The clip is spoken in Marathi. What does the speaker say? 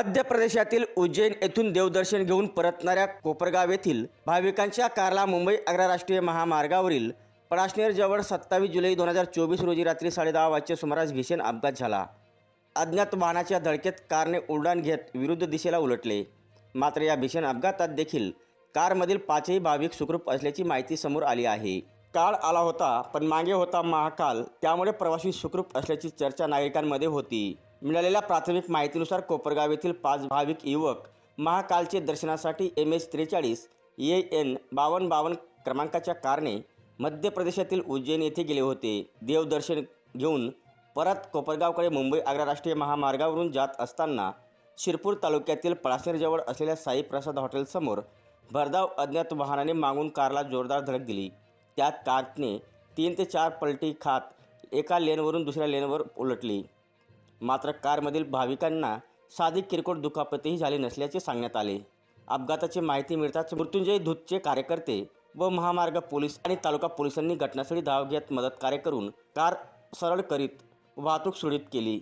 मध्य प्रदेशातील उज्जैन येथून देवदर्शन घेऊन परतणाऱ्या कोपरगाव येथील भाविकांच्या कारला मुंबई आग्रा राष्ट्रीय महामार्गावरील पळाशनेरजवळ सत्तावीस जुलै दोन हजार चोवीस रोजी रात्री साडेदहा वाजच्या सुमारास भीषण अपघात झाला. अज्ञात वाहनाच्या धडकेत कारने उड्डाण घेत विरुद्ध दिशेला उलटले. मात्र या भीषण अपघातात देखील कारमधील पाचही भाविक सुखरूप असल्याची माहिती समोर आली आहे. काळ आला होता पण मागे होता महाकाल त्यामुळे प्रवासी सुखरूप असल्याची चर्चा नागरिकांमध्ये होती. मिळालेल्या प्राथमिक माहितीनुसार कोपरगाव येथील पाच भाविक युवक महाकालचे दर्शनासाठी एम एस त्रेचाळीस ए एन बावन्न बावन्न क्रमांकाच्या कारने मध्य प्रदेशातील उज्जैन येथे गेले होते. देवदर्शन घेऊन परत कोपरगावकडे मुंबई आग्रा राष्ट्रीय महामार्गावरून जात असताना शिरपूर तालुक्यातील पळासनेरजवळ असलेल्या साई प्रसाद हॉटेलसमोर भरधाव अज्ञात वाहनाने मागून कारला जोरदार धडक दिली. त्यात कारने तीन ते चार पलटी खात एका लेनवरून दुसऱ्या लेनवर उलटली. मात्र कारमधील भाविकांना साधी किरकोळ दुखापतही झाली नसल्याचे सांगण्यात आले. अपघाताची माहिती मिळताच मृत्युंजय धूतचे कार्यकर्ते व महामार्ग पोलीस आणि तालुका पोलिसांनी घटनास्थळी धाव घेत मदत कार्य करून कार सरळ करीत वाहतूक सुरळीत केली.